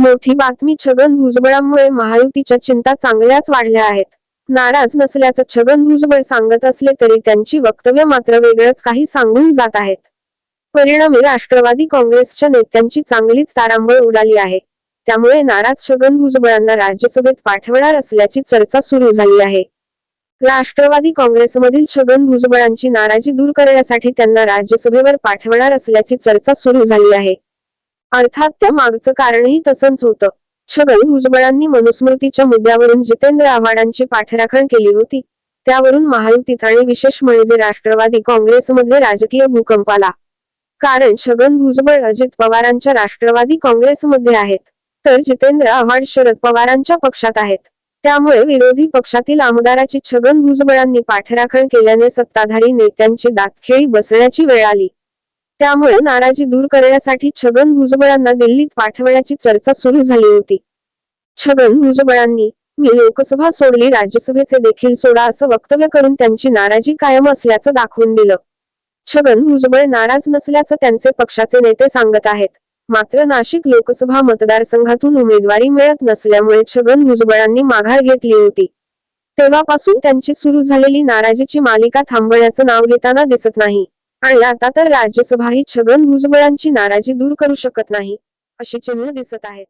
मोठी बातमी छगन भुजबळांमुळे महायुतीच्या चिंता चांगल्याच वाढल्या आहेत. नाराज नसल्याचं छगन भुजबळ सांगत असले तरी त्यांची वक्तव्य मात्र वेगळंच काही सांगून जात आहेत. परिणामी राष्ट्रवादी काँग्रेसच्या नेत्यांची चांगलीच तारांबळ उडाली आहे. त्यामुळे नाराज छगन भुजबळांना राज्यसभेत पाठवणार असल्याची चर्चा सुरू झाली आहे. राष्ट्रवादी काँग्रेसमधील छगन भुजबळांची नाराजी दूर करण्यासाठी त्यांना राज्यसभेवर पाठवणार असल्याची चर्चा सुरू झाली आहे. अर्थात त्या मागचं कारणही तसंच होतं. छगन भुजबळांनी मनुस्मृतीच्या मुद्द्यावरून जितेंद्र आव्हाडांची पाठराखण केली होती. त्यावरून महायुतीत आणि विशेष म्हणजे राष्ट्रवादी काँग्रेसमध्ये राजकीय भूकंप आला. कारण छगन भुजबळ अजित पवारांच्या राष्ट्रवादी काँग्रेसमध्ये आहेत तर जितेंद्र आव्हाड शरद पवारांच्या पक्षात आहेत. त्यामुळे विरोधी पक्षातील आमदाराची छगन भुजबळांनी पाठराखण केल्याने सत्ताधारी नेत्यांची दातखेळी बसण्याची वेळ आली. त्यामुळे नाराजी दूर करण्यासाठी छगन भुजबळांना दिल्लीत पाठवण्याची चर्चा सुरू झाली होती. छगन भुजबळांनी मी लोकसभा सोडली राज्यसभेचे देखील सोडा असं वक्तव्य करून त्यांची नाराजी कायम असल्याचं दाखवून दिलं. छगन भुजबळ नाराज नसल्याचं त्यांचे पक्षाचे नेते सांगत आहेत. मात्र नाशिक लोकसभा मतदारसंघातून उमेदवारी मिळत नसल्यामुळे छगन भुजबळांनी माघार घेतली होती. तेव्हापासून त्यांची सुरू झालेली नाराजीची मालिका थांबवण्याचं नाव घेताना दिसत नाही. आणि आता तर राज्यसभा ही छगन भुजबळांची नाराजी दूर करू शकत नाही अशी चिन्ह दिसत आहेत.